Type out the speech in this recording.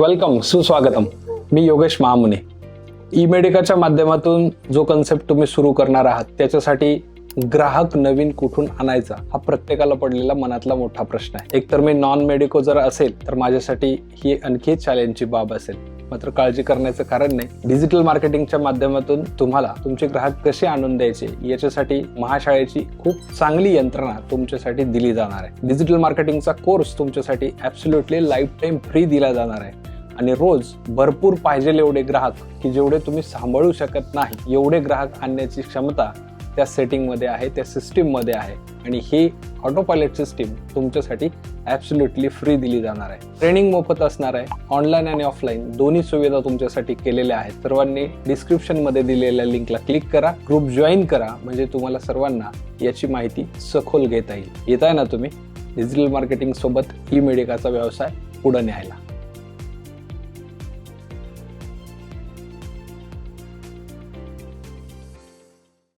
Welcome सुस्वागतम. मी योगेश महामुने. E मेडिकाच्या माध्यमातून जो कन्सेप्ट तुम्ही सुरू करणार आहात त्याच्यासाठी ग्राहक नवीन कुठून आणायचा हा प्रत्येकाला पडलेला मनातला मोठा प्रश्न आहे. एकतर मी नॉन मेडिको जर असेल तर माझ्यासाठी ही आणखी चॅलेंजची बाब असेल. मात्र काळजी करण्याचं कारण नाही. डिजिटल मार्केटिंगच्या माध्यमातून तुम्हाला तुमचे ग्राहक कसे आणून द्यायचे याच्यासाठी महाशाळेची खूप चांगली यंत्रणा तुमच्यासाठी दिली जाणार आहे. डिजिटल मार्केटिंगचा कोर्स तुमच्यासाठी ऍब्सोल्युटली लाईफ टाईम फ्री दिला जाणार आहे. आणि रोज भरपूर पाहिजे एवढे ग्राहक की जेवढे तुम्ही सांभाळू शकत नाही एवढे ग्राहक आणण्याची क्षमता त्या सेटिंगमध्ये आहे त्या सिस्टीममध्ये आहे. आणि ही ऑटो पायलट सिस्टीम तुमच्यासाठी ॲब्सोल्युटली फ्री दिली जाणार आहे. ट्रेनिंग मोफत असणार आहे ऑनलाईन आणि ऑफलाईन दोन्ही सुविधा तुमच्यासाठी केलेल्या आहेत. सर्वांनी डिस्क्रिप्शनमध्ये दिलेल्या लिंकला क्लिक करा ग्रुप जॉईन करा. म्हणजे तुम्हाला सर्वांना याची माहिती सखोल घेता येईल. येत आहे ना तुम्ही? डिजिटल मार्केटिंग सोबत ई मेडिकाचा व्यवसाय पुढे न्यायला.